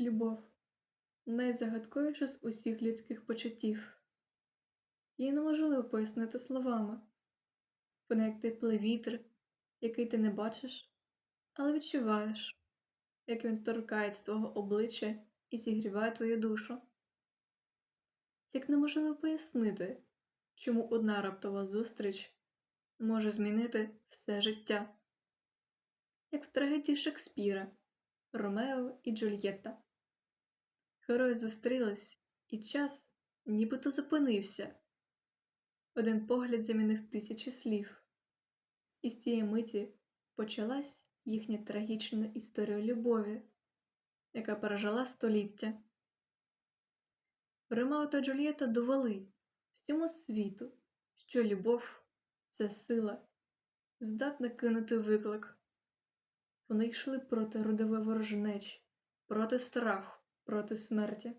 Любов найзагадковіша з усіх людських почуттів. Її неможливо пояснити словами. Вона як теплий вітер, який ти не бачиш, але відчуваєш, як він торкається твого обличчя і зігріває твою душу. Як неможливо пояснити, чому одна раптова зустріч може змінити все життя. Як в трагедії Шекспіра Ромео і Джульєтта. Герої зустрілись, і час нібито зупинився. Один погляд замінив тисячі слів, і з тієї миті почалась їхня трагічна історія любові, яка пережила століття. Ромео та Джульєта довели всьому світу, що любов це сила, здатна кинути виклик. Вони йшли проти родової ворожнечі, проти страху, проти смерті.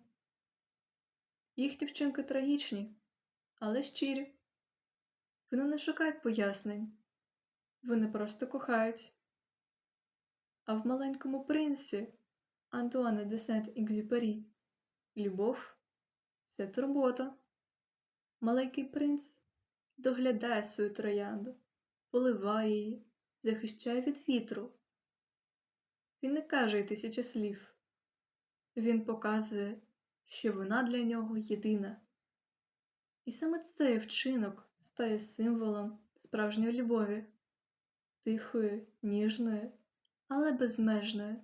Їхні вчинки трагічні, але щирі. Вони не шукають пояснень, вони просто кохають. А в маленькому принці Антуана де Сент-Екзюпері любов це турбота. Маленький принц доглядає свою троянду, поливає її, захищає від вітру. Він не каже й тисячі слів. Він показує, що вона для нього єдина. І саме цей вчинок стає символом справжньої любові, тихої, ніжної, але безмежної.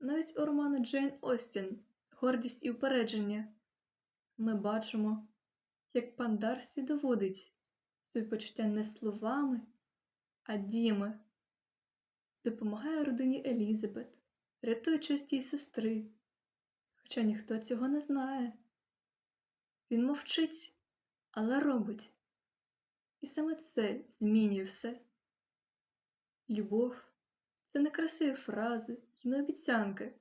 Навіть у роману Джейн Остін Гордість і упередження ми бачимо, як пан Дарсі доводить свої почуття не словами, а діями допомагає родині Елізабет, рятує честь її сестри, хоча ніхто цього не знає. Він мовчить, але робить. І саме це змінює все. Любов це не красиві фрази і не обіцянки.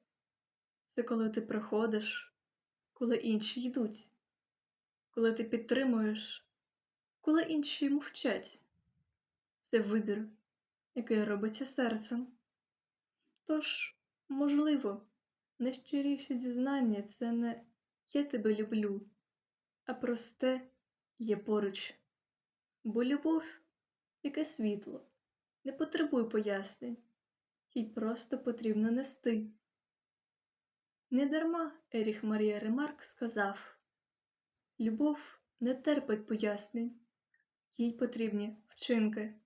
Це коли ти приходиш, коли інші йдуть, коли ти підтримуєш, коли інші мовчать. Це вибір, який робиться серцем. Тож, можливо, найщиріше зізнання це не я тебе люблю, а просте є поруч. Бо любов, яке світло, не потребує пояснень, їй просто потрібно нести. Недарма Еріх Марія Ремарк сказав Любов не терпить пояснень, їй потрібні вчинки.